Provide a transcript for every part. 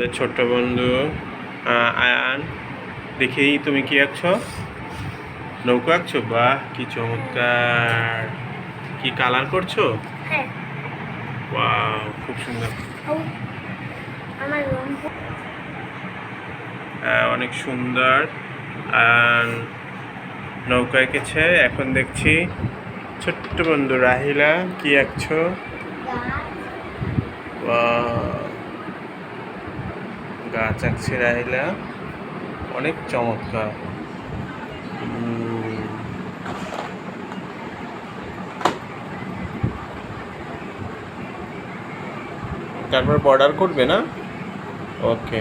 আমাদের ছোট্ট বন্ধু আয়ান। দেখেই তুমি কি আঁকছো? নৌকো আঁকছো? বাহ কি চমৎকার। কি কালার করছ? হ্যাঁ। ওয়াও খুব সুন্দর। অনেক সুন্দর। আর নৌকা এঁকেছে। এখন দেখছি ছোট্ট বন্ধু রাহিলা কি আঁকছো? Wow! গাছ আঁকছে রাহিলা। অনেক চমৎকার। তারপর বর্ডার করবে না? ওকে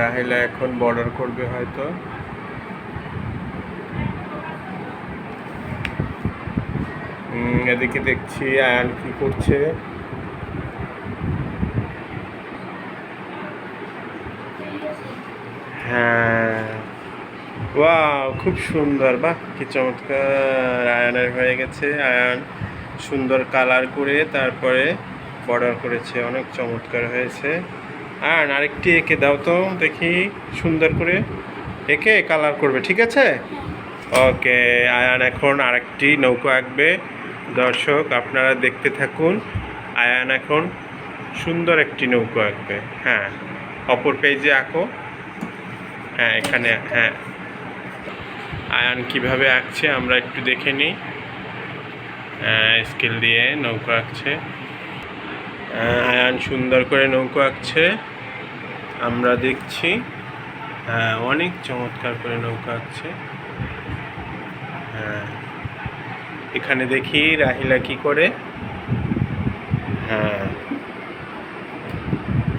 রাহিলা এখন বর্ডার করবে হয়তো। এদিকে দেখছি আয়ান কি করছে। হ্যাঁ। ওয়াও খুব সুন্দর। বাহ কি চমৎকার। আয়ানের হয়ে গেছে। আয়ান সুন্দর কালার করে তারপরে বর্ডার করেছে। অনেক চমৎকার হয়েছে। আয়ান আরেকটি এঁকে দাও তো দেখি। সুন্দর করে এঁকে কালার করবে ঠিক আছে? ওকে আয়ান এখন আরেকটি নৌকো আঁকবে। দর্শক, আপনারা দেখতে থাকুন। আয়ান এখন সুন্দর একটি নৌকো আঁকবে। হ্যাঁ অপর পেজে আঁকো। হ্যাঁ এখানে হ্যাঁ। আয়ান কীভাবে আঁকছে আমরা একটু দেখে নিই। স্কেল দিয়ে নৌকো আঁকছে। আয়ান সুন্দর করে নৌকো আঁকছে। আমরা দেখছি হ্যাঁ অনেক চমৎকার করে নৌকা আঁকছে। হ্যাঁ। এখানে দেখি রাহিলা কি করে। হ্যাঁ।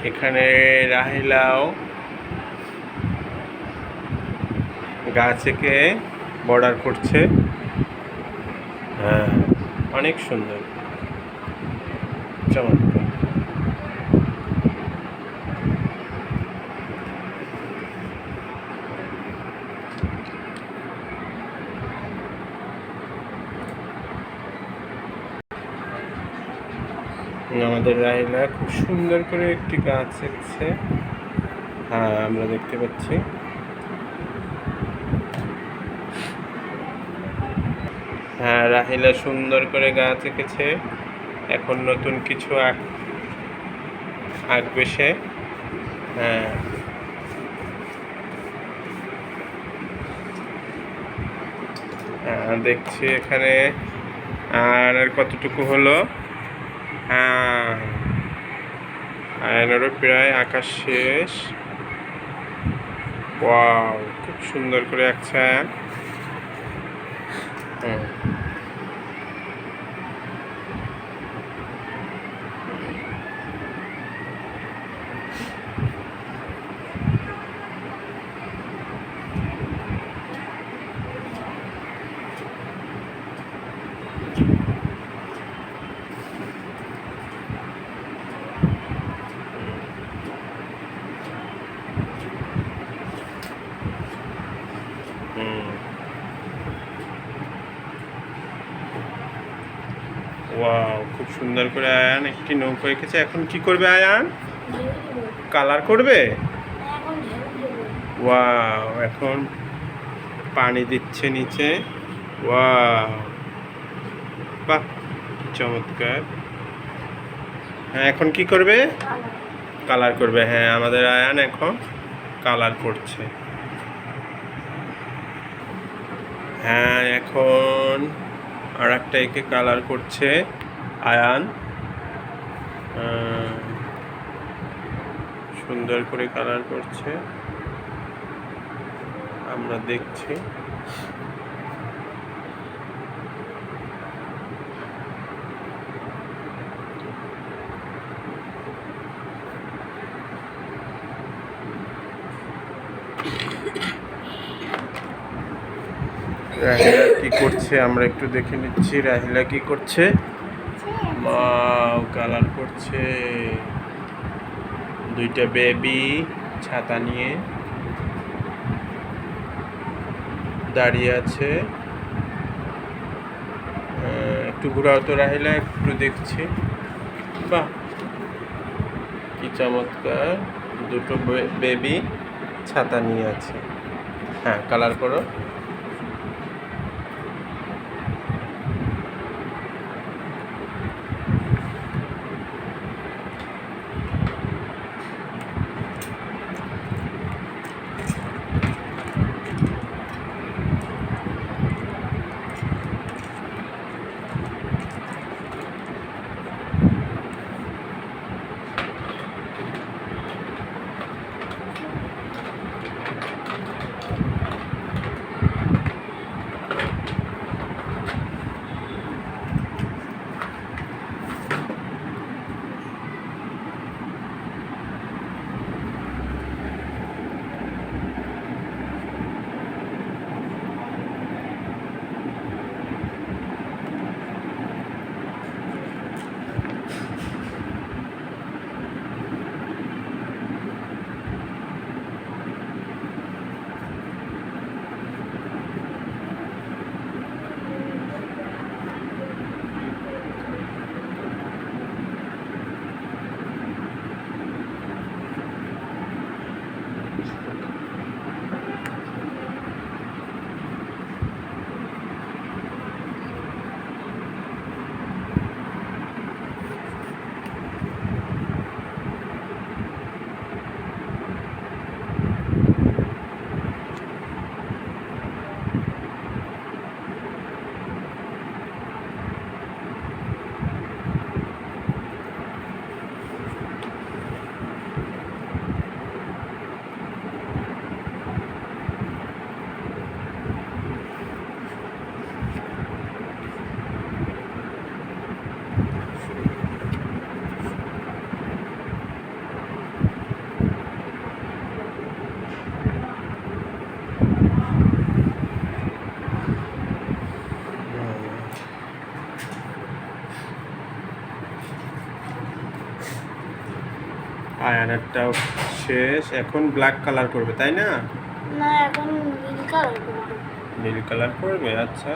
এখানে রাহিলাও গাছেকে বর্ডার করছে। হ্যাঁ অনেক সুন্দর। চমৎকার। আমাদের রাহিলা খুব সুন্দর করে একটি গাছ এঁকেছে হ্যাঁ আমরা দেখতে পাচ্ছি। হ্যাঁ রাহিলা সুন্দর করে গাছ এঁকেছে এখন নতুন কিছু আঁক আঁকবে সে। হ্যাঁ। হ্যাঁ, দেখছি এখানে। আর কতটুকু হলো? আয়নারও প্রায় আকাশ শেষ। ওয়াও খুব সুন্দর করে আঁকছে আয়ান হুম হুম। ওয়াও খুব সুন্দর করে আয়ান একটি নৌকো এঁকেছে। এখন কি করবে আয়ান? কালার করবে? ওয়াও এখন পানি দিচ্ছে নিচে। ওয়াও বাহ, চমৎকার। হ্যাঁ এখন কি করবে? কালার করবে। হ্যাঁ আমাদের আয়ান এখন কালার করছে। হ্যাঁ এখন আর একটা একে কালার করছে আয়ান। সুন্দর করে কালার করছে। আমরা দেখছি রাহিলা কি করছে? আমরা একটু দেখে নিচ্ছি। রাহিলা কি করছে? কালার করছে। দুইটা বেবি ছাতা নিয়ে দাঁড়িয়ে আছে। একটু ঘোরাও তো রাহিলা, একটু দেখছি। বাহ, কি চমৎকার। দুটো বেবি ছাতা নিয়ে আছে। হ্যাঁ কালার করো। আয়ানারটাও শেষ। এখন ব্ল্যাক কালার করবে তাই না? না এখন নীল কালার করবে। নীল কালার করবে আচ্ছা।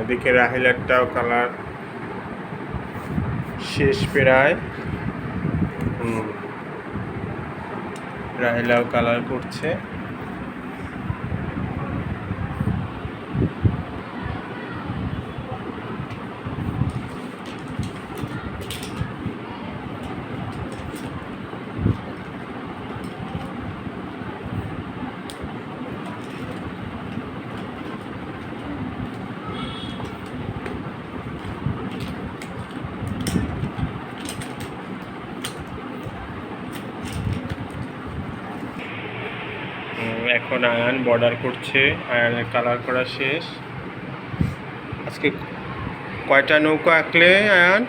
এদিকে রাহিলারটাও কালার শেষ পেরায়। রাহিলাও কালার করছে হুম, এখন আয়ান বর্ডার করছে আয়ানের কালার করা শেষ। আজকে কয়টা নৌকা আঁকলে আয়ান?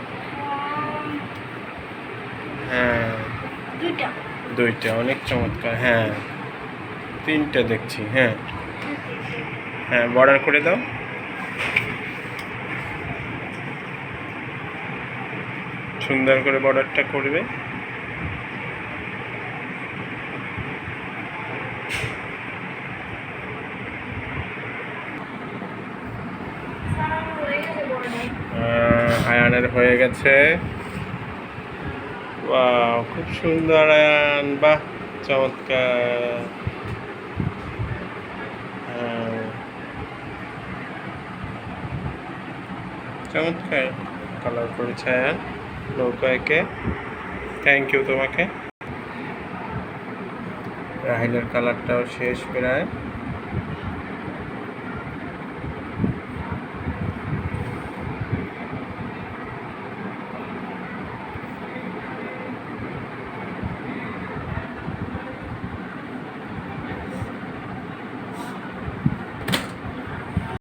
হ্যাঁ। দুইটা। অনেক চমৎকার হ্যাঁ। তিনটা দেখছি হ্যাঁ। হ্যাঁ বর্ডার করে দাও। সুন্দর করে বর্ডারটা করবে আয়ানের হয়ে গেছে। খুব সুন্দর বাহ, চমৎকার। হ্যাঁ। চমৎকার। কালার করেছে, আয়ান। নৌকাকে থ্যাংক ইউ তোমাকে। রাহিলের কালারটাও শেষ প্রায়।